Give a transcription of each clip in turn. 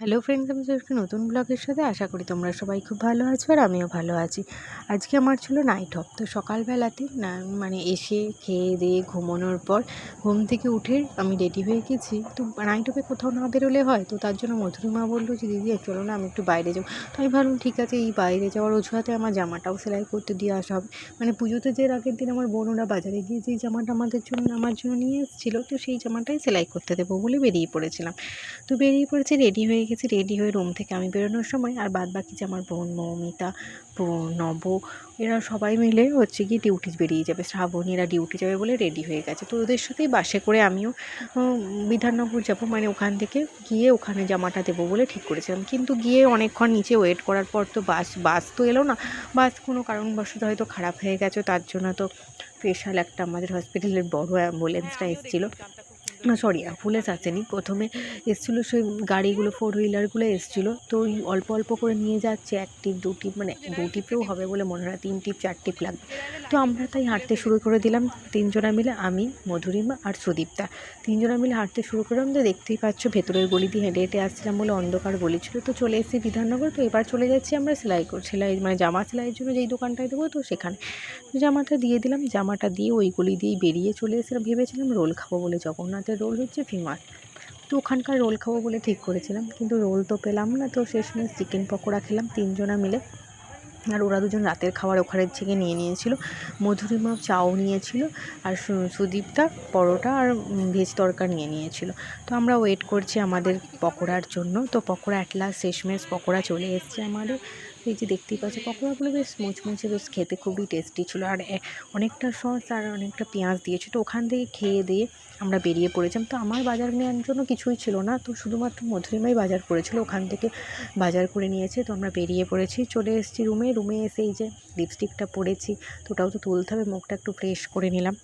Hello friends আমি একটি নতুন ব্লগের সাথে আশা করি তোমরা সবাই খুব ভালো আছো আর আমিও ভালো আছি। আজকে আমার ছিল নাইট অফ তো সকালবেলাতে না মানে এসে খেয়ে দিয়ে ঘুমানোর পর ঘুম থেকে উঠে আমি রেডি হয়ে গেছি। তো নাইট অফে কোথাও না বেরোলে হয়, তো তার জন্য মধুরিমা বলল যে, দিদি চলো না, আমি একটু বাইরে যাব। তো আমি ভাবলাম, ঠিক আছে, এই বাইরে যাওয়ার অজুহাতে আমার জামাটাও সেলাই করতে দিয়ে আসা হবে। মানে পুজোতে যে আগের দিন আমার বোনরা বাজারে গিয়ে যেই জামাটা আমাদের জন্য, আমার জন্য নিয়ে এসেছিল, তো সেই জামাটাই সেলাই করতে দেবো বলে বেরিয়ে পড়েছিলাম। তো বেরিয়ে পড়েছি রেডি হয়ে গেছি রেডি হয়ে রুম থেকে আমি বেরোনোর সময় আর বাদ বাকি যে আমার বোন মৌমিতা নব এরা সবাই মিলে হচ্ছে গিয়ে ডিউটি বেরিয়ে যাবে। শ্রাবণী এরা ডিউটি যাবে বলে রেডি হয়ে গেছে। তো ওদের সাথেই বাসে করে আমিও বিধাননগর যাব। মানে ওখান থেকে গিয়ে ওখানে জামাটা দেবো বলে ঠিক করেছিলাম। কিন্তু গিয়ে অনেকক্ষণ নিচে ওয়েট করার পর তো বাস বাস তো এলো না। বাস কোনো কারণবশত হয়তো খারাপ হয়ে গেছে। তার জন্য তো স্পেশাল একটা আমাদের হসপিটালের বড় অ্যাম্বুলেন্সটা এসেছিল। সরি অ্যাম্বুলেন্স আসেনি প্রথমে এসেছিল সেই গাড়িগুলো ফোর হুইলারগুলো এসেছিল। তো ওই অল্প অল্প করে নিয়ে যাচ্ছে, এক টিপ, দু টিপ মানে দু টিপেও হবে বলে মনে হয়, তিন টিপ, চার টিপ লাগবে। তো আমরা তাই হাঁটতে শুরু করে দিলাম, তিনজনা মিলে আমি, মধুরিমা আর সুদীপ্তা। তিনজনা মিলে হাঁটতে শুরু করলাম তো দেখতেই পাচ্ছ ভেতরের গলি দিয়ে হেঁটে হেঁটে আসছিলাম বলে অন্ধকার গলি ছিল। তো চলে এসেছি বিধাননগর, তো এবার চলে যাচ্ছি আমরা সেলাই কর, সেলাই মানে জামা সেলাইয়ের জন্য যেই দোকানটায় দেবো, তো সেখানে। জামাটা দিয়ে দিলাম, জামাটা দিয়ে ওই গলি দিয়েই বেরিয়ে চলে এসেছিলাম, ভেবেছিলাম রোল খাব বলে জগন্নাথের রোল হচ্ছে ফেমাস তো ওখানকার রোল খাব বলে ঠিক করেছিলাম, কিন্তু রোল তো পেলাম না, তো শেষমেশ চিকেন পকোড়া খেলাম, তিনজনা মিলে। আর ওরা দুজন রাতের খাবার ওখানের থেকে নিয়ে নিয়েছিল। মধুরিমা চাও নিয়েছিল আর সুদীপটা পরোটা আর ভেজ তরকা নিয়ে নিয়েছিল। তো আমরা ওয়েট করছি আমাদের পকোড়ার জন্য। তো পকোড়া অ্যাট লাস্ট শেষমেশ পকোড়া চলে এসছে আমাদের। এই যে দেখতেই পাচ্ছি, পকোড়াগুলো বেশ মুচমুচে, বেশ খেতে খুবই টেস্টি ছিল। আর অনেকটা সস আর অনেকটা পেঁয়াজ দিয়েছে। তো ওখান থেকে খেয়ে দিয়ে আমরা বেরিয়ে পড়েছিলাম। তো আমার বাজার নেওয়ার জন্য কিছুই ছিল না। তো শুধুমাত্র মধুরিমাই বাজার করেছিল। ওখান থেকে বাজার করে নিয়েছে। তো আমরা বেরিয়ে পড়েছি। চলে এসেছি রুমে রুমে এসে এই যে লিপস্টিকটা পরেছি, তো ওটাও তো তুলতে হবে, মুখটা একটু ফ্রেশ করে নিলাম।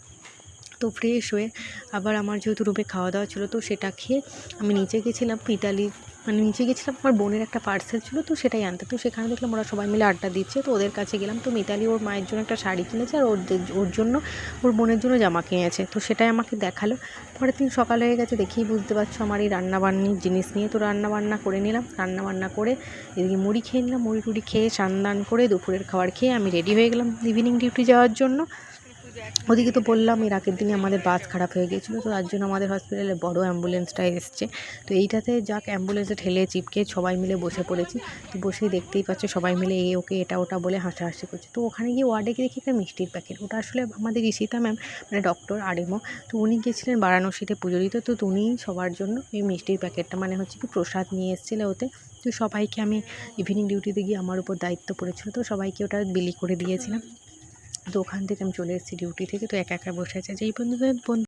তো ফ্রেশ হয়ে আবার আমার যেহেতু রুমে খাওয়া দাওয়া ছিল, তো সেটা খেয়ে আমি নিচে গেছিলাম পিতালি মানে নিচে গেছিলাম আমার বোনের একটা পার্সেল ছিল, তো সেটাই আনতে। তো সেখানে দেখলাম ওরা সবাই মিলে আড্ডা দিচ্ছে, তো ওদের কাছে গেলাম, তো মিতালি ওর মায়ের জন্য একটা শাড়ি কিনেছে আর ওর ওর জন্য, ওর বোনের জন্য জামা কিনেছে। তো সেটাই আমাকে দেখাল। পরের দিন সকাল হয়ে গেছে, দেখেই বুঝতে পারছ আমার এই রান্নাবান্নির জিনিস নিয়ে। তো রান্নাবান্না করে নিলাম, রান্নাবান্না করে এদিকে মুড়ি খেয়ে নিলাম, মুড়ি টুড়ি খেয়ে স্নান দান করে দুপুরের খাবার খেয়ে আমি রেডি হয়ে গেলাম ইভিনিং ডিউটি যাওয়ার জন্য। ওদিকে তো বললাম, এর আগের দিনে আমাদের বাস খারাপ হয়ে গিয়েছিল, তো তার জন্য আমাদের হসপিটালে বড় অ্যাম্বুলেন্সটা এসছে। তো এইটাতে যাক অ্যাম্বুলেন্সে ঠেলে চিপকে সবাই মিলে বসে পড়েছি। তো বসেই দেখতেই পাচ্ছে, সবাই মিলে এ ওকে, এটা ওটা বলে হাসাহাসি করছে। তো ওখানে গিয়ে ওয়ার্ডে গিয়ে দেখি একটা মিষ্টির প্যাকেট ওটা আসলে আমাদের ঋষিতা ম্যাম মানে ডক্টর আরেমো, তো উনি গিয়েছিলেন বারাণসীতে পুজো দিতে তো উনিই সবার জন্য এই মিষ্টির প্যাকেটটা মানে হচ্ছে কি প্রসাদ নিয়ে এসেছিল ওতে। তো সবাইকে আমি ইভিনিং ডিউটিতে গিয়ে আমার উপর দায়িত্ব পড়েছিল, তো সবাইকে ওটা বিলি করে দিয়েছিলাম। তো ওখান থেকে আমি চলে এসেছি ডিউটি থেকে। তো একা একা বসে আছে। যেই বন্ধু